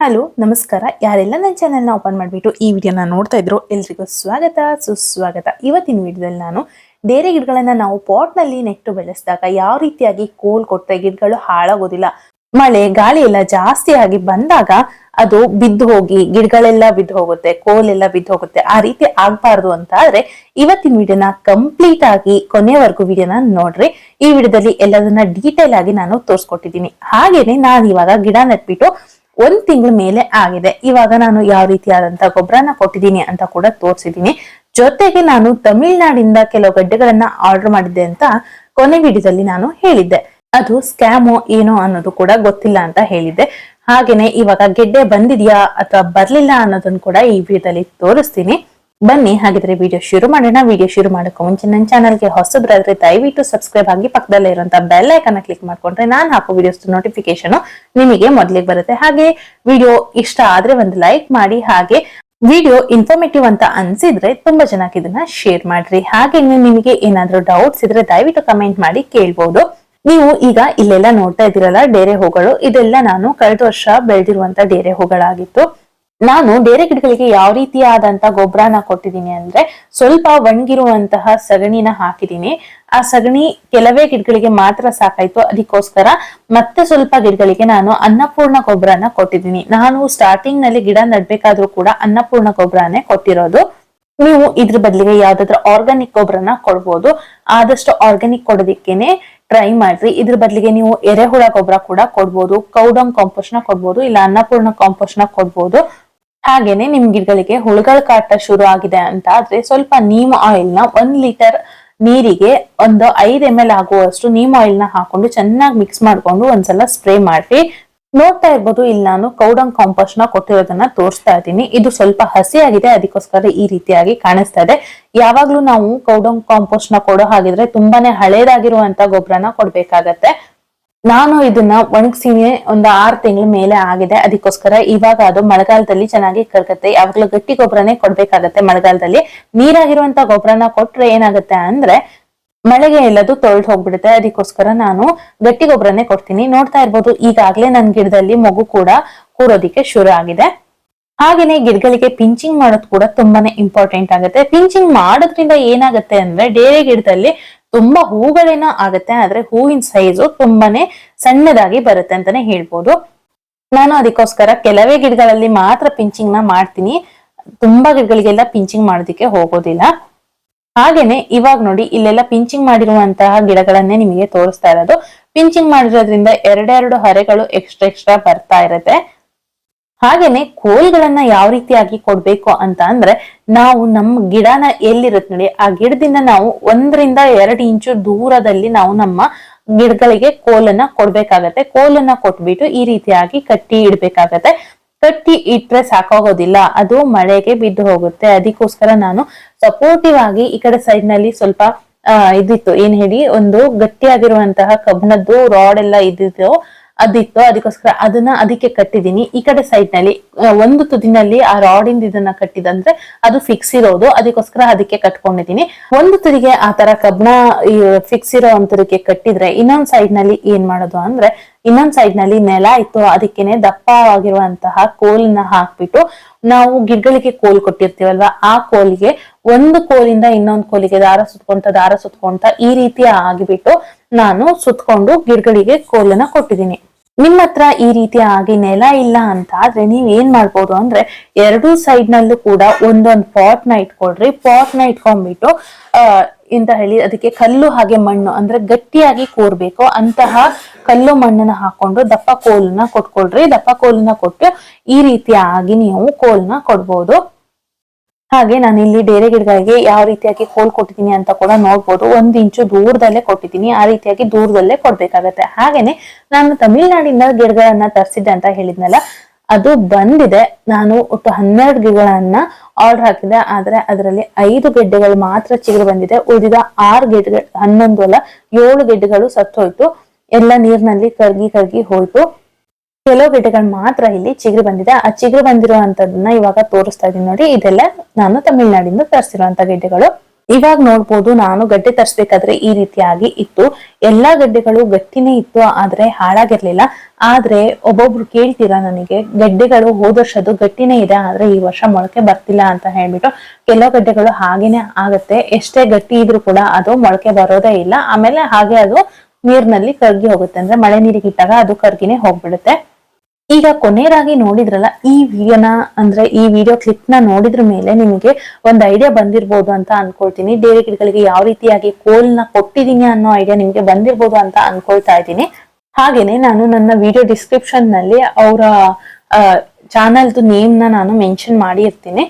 Hello, ನಮಸ್ಕಾರ. ಯಾರೆಲ್ಲ ನನ್ನ ಚಾನೆಲ್ನ ಓಪನ್ ಮಾಡಿಬಿಟ್ಟು ಈ ವಿಡಿಯೋನ ನೋಡ್ತಾ ಇದ್ರು ಎಲ್ರಿಗೂ ಸ್ವಾಗತ, ಸುಸ್ವಾಗತ. ಇವತ್ತಿನ ವಿಡಿಯೋದಲ್ಲಿ ನಾನು ಡೇರೆ ಗಿಡಗಳನ್ನ ನಾವು ಪಾಟ್ನಲ್ಲಿ ನೆಟ್ಟು ಬೆಳೆಸಿದಾಗ ಯಾವ ರೀತಿಯಾಗಿ ಕೋಲ್ ಕೊಟ್ಟರೆ ಗಿಡಗಳು ಹಾಳಾಗೋದಿಲ್ಲ, ಮಳೆ, ಗಾಳಿ ಎಲ್ಲ ಜಾಸ್ತಿ ಆಗಿ ಬಂದಾಗ ಅದು ಬಿದ್ದು ಹೋಗಿ ಗಿಡಗಳೆಲ್ಲ ಬಿದ್ದು ಹೋಗುತ್ತೆ ಕೋಲೆಲ್ಲ ಬಿದ್ದು ಹೋಗುತ್ತೆ. ಆ ರೀತಿ ಆಗ್ಬಾರ್ದು ಅಂತ ಆದ್ರೆ ಇವತ್ತಿನ ವಿಡಿಯೋನ ಕಂಪ್ಲೀಟ್ ಆಗಿ ಕೊನೆವರೆಗೂ ವಿಡಿಯೋನ ನೋಡ್ರಿ. ಈ ವಿಡಿಯೋದಲ್ಲಿ ಎಲ್ಲದನ್ನ ಡೀಟೇಲ್ ಆಗಿ ನಾನು ತೋರಿಸ್ಕೊಟ್ಟಿದ್ದೀನಿ. ಹಾಗೇನೆ ನಾನು ಇವಾಗ ಗಿಡ ನೆಟ್ಬಿಟ್ಟು ಒಂದ್ ತಿಂಗಳ ಮೇಲೆ ಆಗಿದೆ. ಇವಾಗ ನಾನು ಯಾವ ರೀತಿಯಾದಂತ ಗೊಬ್ಬರನ ಕೊಟ್ಟಿದ್ದೀನಿ ಅಂತ ಕೂಡ ತೋರಿಸಿದ್ದೀನಿ. ಜೊತೆಗೆ ನಾನು ತಮಿಳ್ನಾಡಿಂದ ಕೆಲವು ಗಡ್ಡೆಗಳನ್ನ ಆರ್ಡರ್ ಮಾಡಿದ್ದೆ ಅಂತ ಕೊನೆ ವಿಡಿಯೋದಲ್ಲಿ ನಾನು ಹೇಳಿದ್ದೆ. ಅದು ಸ್ಕ್ಯಾಮೋ ಏನೋ ಅನ್ನೋದು ಕೂಡ ಗೊತ್ತಿಲ್ಲ ಅಂತ ಹೇಳಿದ್ದೆ. ಹಾಗೇನೆ ಇವಾಗ ಗೆಡ್ಡೆ ಬಂದಿದ್ಯಾ ಅಥವಾ ಬರ್ಲಿಲ್ಲ ಅನ್ನೋದನ್ನ ಕೂಡ ಈ ವಿಡಿಯೋದಲ್ಲಿ ತೋರಿಸ್ತೀನಿ. ಬನ್ನಿ, ಹಾಗಿದ್ರೆ ವಿಡಿಯೋ ಶುರು ಮಾಡೋಣ. ವಿಡಿಯೋ ಶುರು ಮಾಡೋಕೆ ಮುಂಚೆ ನನ್ನ ಚಾನಲ್ಗೆ ಹೊಸಬ್ರಾದ್ರೆ ದಯವಿಟ್ಟು ಸಬ್ಸ್ಕ್ರೈಬ್ ಆಗಿ ಪಕ್ಕದಲ್ಲೇ ಇರುವಂತ ಬೆಲ್ ಐಕನ್ ಕ್ಲಿಕ್ ಮಾಡ್ಕೊಂಡ್ರೆ ನಾನು ಹಾಕೋ ವಿಡಿಯೋಸ್ ನೋಟಿಫಿಕೇಶನ್ ನಿಮಗೆ ಮೊದಲಿಗೆ ಬರುತ್ತೆ. ಹಾಗೆ ವಿಡಿಯೋ ಇಷ್ಟ ಆದ್ರೆ ಒಂದು ಲೈಕ್ ಮಾಡಿ, ಹಾಗೆ ವಿಡಿಯೋ ಇನ್ಫಾರ್ಮೇಟಿವ್ ಅಂತ ಅನ್ಸಿದ್ರೆ ತುಂಬಾ ಜನಕ್ಕೆ ಇದನ್ನ ಶೇರ್ ಮಾಡ್ರಿ. ಹಾಗೆ ನಿಮಗೆ ಏನಾದ್ರೂ ಡೌಟ್ಸ್ ಇದ್ರೆ ದಯವಿಟ್ಟು ಕಮೆಂಟ್ ಮಾಡಿ ಕೇಳ್ಬೋದು. ನೀವು ಈಗ ಇಲ್ಲೆಲ್ಲ ನೋಡ್ತಾ ಇದ್ದೀರಲ್ಲ, ಡೇರೆ ಹೂಗಳು. ಇದೆಲ್ಲ ನಾನು ಕಳೆದ ವರ್ಷ ಬೆಳೆದಿರುವಂತ ಡೇರೆ ಹೂಗಳಾಗಿತ್ತು. ನಾನು ಬೇರೆ ಗಿಡಗಳಿಗೆ ಯಾವ ರೀತಿಯಾದಂತ ಗೊಬ್ಬರನ ಕೊಟ್ಟಿದ್ದೀನಿ ಅಂದ್ರೆ ಸ್ವಲ್ಪ ಒಣಗಿರುವಂತಹ ಸಗಣಿನ ಹಾಕಿದ್ದೀನಿ. ಆ ಸಗಣಿ ಕೆಲವೇ ಗಿಡಗಳಿಗೆ ಮಾತ್ರ ಸಾಕಾಯ್ತು. ಅದಕ್ಕೋಸ್ಕರ ಮತ್ತೆ ಸ್ವಲ್ಪ ಗಿಡಗಳಿಗೆ ನಾನು ಅನ್ನಪೂರ್ಣ ಗೊಬ್ಬರನ ಕೊಟ್ಟಿದ್ದೀನಿ. ನಾನು ಸ್ಟಾರ್ಟಿಂಗ್ನಲ್ಲಿ ಗಿಡ ನಡ್ಬೇಕಾದ್ರೂ ಕೂಡ ಅನ್ನಪೂರ್ಣ ಗೊಬ್ಬರನೇ ಕೊಟ್ಟಿರೋದು. ನೀವು ಇದ್ರ ಬದಲಿಗೆ ಯಾವ್ದಾದ್ರು ಆರ್ಗಾನಿಕ್ ಗೊಬ್ಬರನ ಕೊಡ್ಬೋದು. ಆದಷ್ಟು ಆರ್ಗಾನಿಕ್ ಕೊಡೋದಿಕ್ಕೇನೆ ಟ್ರೈ ಮಾಡ್ರಿ. ಇದ್ರ ಬದಲಿಗೆ ನೀವು ಎರೆಹುಳ ಗೊಬ್ಬರ ಕೂಡ ಕೊಡ್ಬೋದು. ಕೌಡಂಗ್ ಕಾಂಪೋಸ್ಟ್ನ ಕೊಡ್ಬೋದು. ಇಲ್ಲ ಅನ್ನಪೂರ್ಣ ಕಾಂಪೋಸ್ಟ್ನ ಕೊಡ್ಬೋದು. ಹಾಗೇನೆ ನಿಮ್ ಗಿಡಗಳಿಗೆ ಹುಳುಗಳ ಕಾಟ ಶುರು ಆಗಿದೆ ಅಂತ ಆದ್ರೆ ಸ್ವಲ್ಪ ನೀಮ್ ಆಯಿಲ್ನ ಒಂದ್ ಲೀಟರ್ ನೀರಿಗೆ ಒಂದು ಐದ್ ಎಂ ಎಲ್ ಆಗುವಷ್ಟು ನೀಮ್ ಆಯಿಲ್ನ ಹಾಕೊಂಡು ಚೆನ್ನಾಗಿ ಮಿಕ್ಸ್ ಮಾಡ್ಕೊಂಡು ಒಂದ್ಸಲ ಸ್ಪ್ರೇ ಮಾಡ್ರಿ. ನೋಡ್ತಾ ಇರ್ಬೋದು ಇಲ್ಲಿ ನಾನು ಕೌಡಂಗ್ ಕಾಂಪೋಸ್ಟ್ನ ಕೊಟ್ಟಿರೋದನ್ನ ತೋರಿಸ್ತಾ ಇದ್ದೀನಿ. ಇದು ಸ್ವಲ್ಪ ಹಸಿಯಾಗಿದೆ ಅದಕ್ಕೋಸ್ಕರ ಈ ರೀತಿಯಾಗಿ ಕಾಣಿಸ್ತಾ ಇದೆ. ಯಾವಾಗ್ಲೂ ನಾವು ಕೌಡಂಗ್ ಕಾಂಪೋಸ್ಟ್ನ ಕೊಡೋ ಹಾಗಿದ್ರೆ ತುಂಬಾನೇ ಹಳೇದಾಗಿರುವಂತ ಗೊಬ್ಬರನ ಕೊಡ್ಬೇಕಾಗತ್ತೆ. ನಾನು ಇದನ್ನ ಒಣಗಿಸಿನಿ, ಒಂದು ಆರು ತಿಂಗಳ ಮೇಲೆ ಆಗಿದೆ. ಅದಕ್ಕೋಸ್ಕರ ಇವಾಗ ಅದು ಮಳೆಗಾಲದಲ್ಲಿ ಚೆನ್ನಾಗಿ ಕರ್ಕತ್ತೆ ಯಾವಾಗ್ಲೂ ಗಟ್ಟಿ ಗೊಬ್ಬರನೇ ಕೊಡ್ಬೇಕಾಗತ್ತೆ ಮಳೆಗಾಲದಲ್ಲಿ. ನೀರಾಗಿರುವಂತ ಗೊಬ್ಬರನ ಕೊಟ್ರೆ ಏನಾಗುತ್ತೆ ಅಂದ್ರೆ ಮಳೆಗೆ ಎಲ್ಲದು ತೊಳ್ದು ಹೋಗ್ಬಿಡುತ್ತೆ. ಅದಕ್ಕೋಸ್ಕರ ನಾನು ಗಟ್ಟಿ ಗೊಬ್ಬರನೇ ಕೊಡ್ತೀನಿ. ನೋಡ್ತಾ ಇರ್ಬೋದು, ಈಗಾಗ್ಲೇ ನನ್ ಗಿಡದಲ್ಲಿ ಮಗು ಕೂಡ ಕೂರೋದಿಕ್ಕೆ ಶುರು ಆಗಿದೆ. ಹಾಗೇನೆ ಗಿಡಗಳಿಗೆ ಪಿಂಚಿಂಗ್ ಮಾಡೋದು ಕೂಡ ತುಂಬಾನೇ ಇಂಪಾರ್ಟೆಂಟ್ ಆಗುತ್ತೆ. ಪಿಂಚಿಂಗ್ ಮಾಡೋದ್ರಿಂದ ಏನಾಗುತ್ತೆ ಅಂದ್ರೆ, ಡೇರೆ ಗಿಡದಲ್ಲಿ ತುಂಬಾ ಹೂಗಳೇನೋ ಆಗುತ್ತೆ, ಆದ್ರೆ ಹೂವಿನ ಸೈಜು ತುಂಬಾನೇ ಸಣ್ಣದಾಗಿ ಬರುತ್ತೆ ಅಂತಾನೆ ಹೇಳ್ಬೋದು. ನಾನು ಅದಕ್ಕೋಸ್ಕರ ಕೆಲವೇ ಗಿಡಗಳಲ್ಲಿ ಮಾತ್ರ ಪಿಂಚಿಂಗ್ನ ಮಾಡ್ತೀನಿ. ತುಂಬಾ ಗಿಡಗಳಿಗೆಲ್ಲ ಪಿಂಚಿಂಗ್ ಮಾಡೋದಿಕ್ಕೆ ಹೋಗೋದಿಲ್ಲ. ಹಾಗೇನೆ ಇವಾಗ ನೋಡಿ, ಇಲ್ಲೆಲ್ಲ ಪಿಂಚಿಂಗ್ ಮಾಡಿರುವಂತಹ ಗಿಡಗಳನ್ನೇ ನಿಮಗೆ ತೋರಿಸ್ತಾ ಇರೋದು. ಪಿಂಚಿಂಗ್ ಮಾಡಿರೋದ್ರಿಂದ ಎರಡೆರಡು ಹರೆಗಳು ಎಕ್ಸ್ಟ್ರಾ ಎಕ್ಸ್ಟ್ರಾ ಬರ್ತಾ ಇರುತ್ತೆ. ಹಾಗೇನೆ ಕೋಳಿಗಳನ್ನ ಯಾವ ರೀತಿಯಾಗಿ ಕೊಡ್ಬೇಕು ಅಂತ ಅಂದ್ರೆ ನಾವು ನಮ್ಮ ಗಿಡನ ಎಲ್ಲಿರುತ್ತೆ ನೋಡಿ, ಆ ಗಿಡದಿಂದ ನಾವು ಒಂದರಿಂದ ಎರಡು ಇಂಚು ದೂರದಲ್ಲಿ ನಾವು ನಮ್ಮ ಗಿಡಗಳಿಗೆ ಕೋಲನ್ನ ಕೊಡ್ಬೇಕಾಗತ್ತೆ. ಕೋಲನ್ನ ಕೊಟ್ಬಿಟ್ಟು ಈ ರೀತಿಯಾಗಿ ಕಟ್ಟಿ ಇಡ್ಬೇಕಾಗತ್ತೆ. ಕಟ್ಟಿ ಇಟ್ರೆ ಸಾಕಾಗೋದಿಲ್ಲ. ಅದು ಮಳೆಗೆ ಬಿದ್ದು ಹೋಗುತ್ತೆ. ಅದಕ್ಕೋಸ್ಕರ ನಾನು ಸಪೋರ್ಟಿವ್ ಆಗಿ ಈ ಕಡೆ ಸೈಡ್ನಲ್ಲಿ ಸ್ವಲ್ಪ ಇದಿತ್ತು. ಏನ್ ಹೇಳಿ, ಒಂದು ಗಟ್ಟಿಯಾಗಿರುವಂತಹ ಕಬ್ಬಿಣದ್ದು ರಾಡ್ ಎಲ್ಲ ಇದ್ದಿತ್ತು. ಅದಿತ್ತು ಅದಕ್ಕೋಸ್ಕರ ಅದನ್ನ ಅದಕ್ಕೆ ಕಟ್ಟಿದೀನಿ ಈ ಕಡೆ ಸೈಡ್ನಲ್ಲಿ ಒಂದು ತುದಿನಲ್ಲಿ ಆ ರಾಡಿಂದ ಇದನ್ನ ಕಟ್ಟಿದಂದ್ರೆ ಅದು ಫಿಕ್ಸ್ ಇರೋದು. ಅದಕ್ಕೋಸ್ಕರ ಅದಕ್ಕೆ ಕಟ್ಕೊಂಡಿದೀನಿ ಒಂದು ತುದಿಗೆ ಆ ತರ ಕಬ್ಬಿಣ ಫಿಕ್ಸ್ ಇರೋ ಅಂತದಕ್ಕೆ ಕಟ್ಟಿದ್ರೆ ಇನ್ನೊಂದ್ ಸೈಡ್ನಲ್ಲಿ ಏನ್ ಮಾಡೋದು ಅಂದ್ರೆ, ಇನ್ನೊಂದ್ ಸೈಡ್ನಲ್ಲಿ ನೆಲ ಇತ್ತು, ಅದಕ್ಕೇನೆ ದಪ್ಪವಾಗಿರುವಂತಹ ಕೋಲನ್ನ ಹಾಕ್ಬಿಟ್ಟು ನಾವು ಗಿಡಗಳಿಗೆ ಕೋಲ್ ಕೊಟ್ಟಿರ್ತೀವಲ್ವಾ, ಆ ಕೋಲಿಗೆ ಒಂದು ಕೋಲಿಂದ ಇನ್ನೊಂದು ಕೋಲಿಗೆ ದಾರ ಸುತ್ಕೊಂತ ದಾರ ಸುತ್ಕೊಂತ ಈ ರೀತಿ ಆಗಿಬಿಟ್ಟು ನಾನು ಸುತ್ಕೊಂಡು ಗಿಡಗಳಿಗೆ ಕೋಲನ್ನ ಕೊಟ್ಟಿದ್ದೀನಿ. ನಿಮ್ಮ ಹತ್ರ ಈ ರೀತಿ ಆಗಿ ನೆಲ ಇಲ್ಲ ಅಂತ ಆದ್ರೆ ನೀವ್ ಏನ್ ಮಾಡ್ಬೋದು ಅಂದ್ರೆ ಎರಡೂ ಸೈಡ್ ನಲ್ಲೂ ಕೂಡ ಒಂದೊಂದ್ ಪಾಟ್ನ ಇಟ್ಕೊಳ್ರಿ. ಪಾಟ್ನ ಇಟ್ಕೊಂಡ್ಬಿಟ್ಟು ಎಂತ ಹೇಳಿ ಅದಕ್ಕೆ ಕಲ್ಲು ಹಾಗೆ ಮಣ್ಣು ಅಂದ್ರೆ ಗಟ್ಟಿಯಾಗಿ ಕೋರ್ಬೇಕು. ಅಂತಹ ಕಲ್ಲು ಮಣ್ಣನ್ನ ಹಾಕೊಂಡು ದಪ್ಪ ಕೋಲನ್ನ ಕೊಟ್ಕೊಳ್ರಿ. ದಪ್ಪ ಕೋಲನ್ನ ಕೊಟ್ಟು ಈ ರೀತಿಯಾಗಿ ನೀವು ಕೋಲ್ನ ಕೊಡ್ಬೋದು. ಹಾಗೆ ನಾನು ಇಲ್ಲಿ ಬೇರೆ ಗಿಡಗಳಿಗೆ ಯಾವ ರೀತಿಯಾಗಿ ಕೋಲ್ ಕೊಟ್ಟಿದ್ದೀನಿ ಅಂತ ಕೂಡ ನೋಡ್ಬೋದು. ಒಂದ್ ಇಂಚು ದೂರದಲ್ಲೇ ಕೊಟ್ಟಿದ್ದೀನಿ. ಆ ರೀತಿಯಾಗಿ ದೂರದಲ್ಲೇ ಕೊಡ್ಬೇಕಾಗತ್ತೆ. ಹಾಗೇನೆ ನಾನು ತಮಿಳ್ನಾಡಿನ ಗಿಡಗಳನ್ನ ತರಿಸಿದ್ದೆ ಅಂತ ಹೇಳಿದ್ನಲ್ಲ, ಅದು ಬಂದಿದೆ. ನಾನು ಒಟ್ಟು ಹನ್ನೆರಡು ಗಿಡಗಳನ್ನ ಆರ್ಡರ್ ಹಾಕಿದೆ. ಆದ್ರೆ ಅದರಲ್ಲಿ ಐದು ಗೆಡ್ಡೆಗಳು ಮಾತ್ರ ಚಿಗುರು ಬಂದಿದೆ. ಉಳಿದ ಆರು ಗೆಡ್ಡೆ ಹನ್ನೊಂದು ಅಲ್ಲ, ಏಳು ಗೆಡ್ಡೆಗಳು ಸತ್ತೋಯ್ತು. ಎಲ್ಲ ನೀರಿನಲ್ಲಿ ಕರ್ಗಿ ಕರ್ಗಿ ಹೋಯ್ತು. ಕೆಲವು ಗಿಡಗಳು ಮಾತ್ರ ಇಲ್ಲಿ ಚಿಗುರು ಬಂದಿದೆ. ಆ ಚಿಗುರು ಬಂದಿರುವಂತದನ್ನ ಇವಾಗ ತೋರಿಸ್ತಾ ಇದೀನಿ ನೋಡಿ. ಇದೆಲ್ಲ ನಾನು ತಮಿಳ್ನಾಡಿಂದ ತರಿಸಿರುವಂತ ಗಿಡಗಳು. ಇವಾಗ ನೋಡ್ಬೋದು ನಾನು ಗಡ್ಡೆ ತರಿಸ್ಬೇಕಾದ್ರೆ ಈ ರೀತಿಯಾಗಿ ಇತ್ತು. ಎಲ್ಲಾ ಗಡ್ಡೆಗಳು ಗಟ್ಟಿನೇ ಇತ್ತು, ಆದ್ರೆ ಹಾಳಾಗಿರ್ಲಿಲ್ಲ. ಆದ್ರೆ ಒಬ್ಬೊಬ್ರು ಕೇಳ್ತೀರಾ ನನಗೆ, ಗಡ್ಡೆಗಳು ಹೋದ ವರ್ಷದ್ದು ಗಟ್ಟಿನೇ ಇದೆ, ಆದ್ರೆ ಈ ವರ್ಷ ಮೊಳಕೆ ಬರ್ತಿಲ್ಲ ಅಂತ ಹೇಳ್ಬಿಟ್ಟು ಕೆಲವು ಗಡ್ಡೆಗಳು ಹಾಗೇನೆ ಆಗತ್ತೆ. ಎಷ್ಟೇ ಗಟ್ಟಿ ಇದ್ರೂ ಕೂಡ ಅದು ಮೊಳಕೆ ಬರೋದೇ ಇಲ್ಲ. ಆಮೇಲೆ ಹಾಗೆ ಅದು ನೀರ್ನಲ್ಲಿ ಕರ್ಗಿ ಹೋಗುತ್ತೆ. ಅಂದ್ರೆ ಮಳೆ ನೀರಿಗೆ ಇಟ್ಟಾಗ ಅದು ಕರ್ಗಿನೇ ಹೋಗ್ಬಿಡುತ್ತೆ. ಈಗ ಕೊನೆಯದಾಗಿ ನೋಡಿದ್ರಲ್ಲ, ಈ ವಿಡಿಯೋನ ಅಂದ್ರೆ ಈ ವಿಡಿಯೋ ಕ್ಲಿಪ್ನ ನೋಡಿದ್ರ ಮೇಲೆ ನಿಮಗೆ ಒಂದು ಐಡಿಯಾ ಬಂದಿರ್ಬೋದು ಅಂತ ಅನ್ಕೊಳ್ತೀನಿ. ಡೇರೆ ಗಿಡಗಳಿಗೆ ಯಾವ ರೀತಿಯಾಗಿ ಕೋಲ್ನ ಕೊಟ್ಟಿದ್ದೀನಿ ಅನ್ನೋ ಐಡಿಯಾ ನಿಮ್ಗೆ ಬಂದಿರ್ಬೋದು ಅಂತ ಅನ್ಕೊಳ್ತಾ ಇದ್ದೀನಿ. ಹಾಗೇನೆ ನಾನು ನನ್ನ ವಿಡಿಯೋ ಡಿಸ್ಕ್ರಿಪ್ಷನ್ನಲ್ಲಿ ಅವರ ಚಾನಲ್ದು ನೇಮ್ನ ನಾನು ಮೆನ್ಷನ್ ಮಾಡಿರ್ತೀನಿ.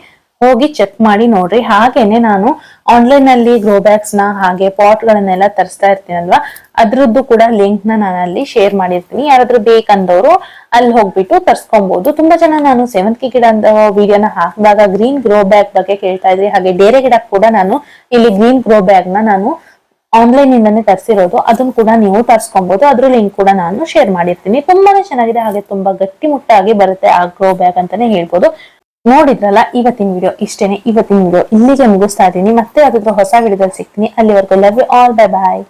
ಹೋಗಿ ಚೆಕ್ ಮಾಡಿ ನೋಡ್ರಿ. ಹಾಗೇನೆ ನಾನು ಆನ್ಲೈನ್ನಲ್ಲಿ ಗ್ರೋ ಬ್ಯಾಗ್ಸ್ನ ಹಾಗೆ ಪಾಟ್ ಗಳನ್ನೆಲ್ಲ ತರಿಸ್ತಾ ಇರ್ತೀನಲ್ವಾ, ಅದ್ರದ್ದು ಕೂಡ ಲಿಂಕ್ನ ನಾನು ಅಲ್ಲಿ ಶೇರ್ ಮಾಡಿರ್ತೀನಿ. ಯಾರಾದ್ರೂ ಬೇಕಂದವರು ಅಲ್ಲಿ ಹೋಗ್ಬಿಟ್ಟು ತರ್ಸ್ಕೊಬಹುದು ತುಂಬಾ ಜನ ನಾನು ಸೇವಂತಿಗೆ ಗಿಡ ಅಂತ ವಿಡಿಯೋನ ಹಾಕಿದಾಗ ಗ್ರೀನ್ ಗ್ರೋ ಬ್ಯಾಗ್ ಬಗ್ಗೆ ಕೇಳ್ತಾ ಇದ್ರಿ. ಹಾಗೆ ಬೇರೆ ಗಿಡ ಕೂಡ ನಾನು ಇಲ್ಲಿ ಗ್ರೀನ್ ಗ್ರೋ ಬ್ಯಾಗ್ನ ನಾನು ಆನ್ಲೈನ್ ಇಂದಾನೆ ತರಿಸಿರೋದು. ಅದನ್ನ ಕೂಡ ನೀವು ತರ್ಸ್ಕೊಬಹುದು ಅದ್ರ ಲಿಂಕ್ ಕೂಡ ನಾನು ಶೇರ್ ಮಾಡಿರ್ತೀನಿ. ತುಂಬಾನೇ ಚೆನ್ನಾಗಿದೆ. ಹಾಗೆ ತುಂಬಾ ಗಟ್ಟಿಮುಟ್ಟಾಗಿ ಬರುತ್ತೆ ಆ ಗ್ರೋ ಬ್ಯಾಗ್ ಅಂತಾನೆ ಹೇಳ್ಬೋದು. ನೋಡಿದ್ರಲ್ಲ ಇವತ್ತಿನ ವಿಡಿಯೋ ಇಷ್ಟೇನೆ. ಇವತ್ತಿನ ವಿಡಿಯೋ ಇಲ್ಲಿಗೆ ಮುಗಿಸ್ತಾ ಇದ್ದೀನಿ. ಮತ್ತೆ ಅದ್ರ ಹೊಸ ವಿಡಿಯೋದಲ್ಲಿ ಸಿಗ್ತೀನಿ. ಅಲ್ಲಿವರೆಗೂ love you all bye bye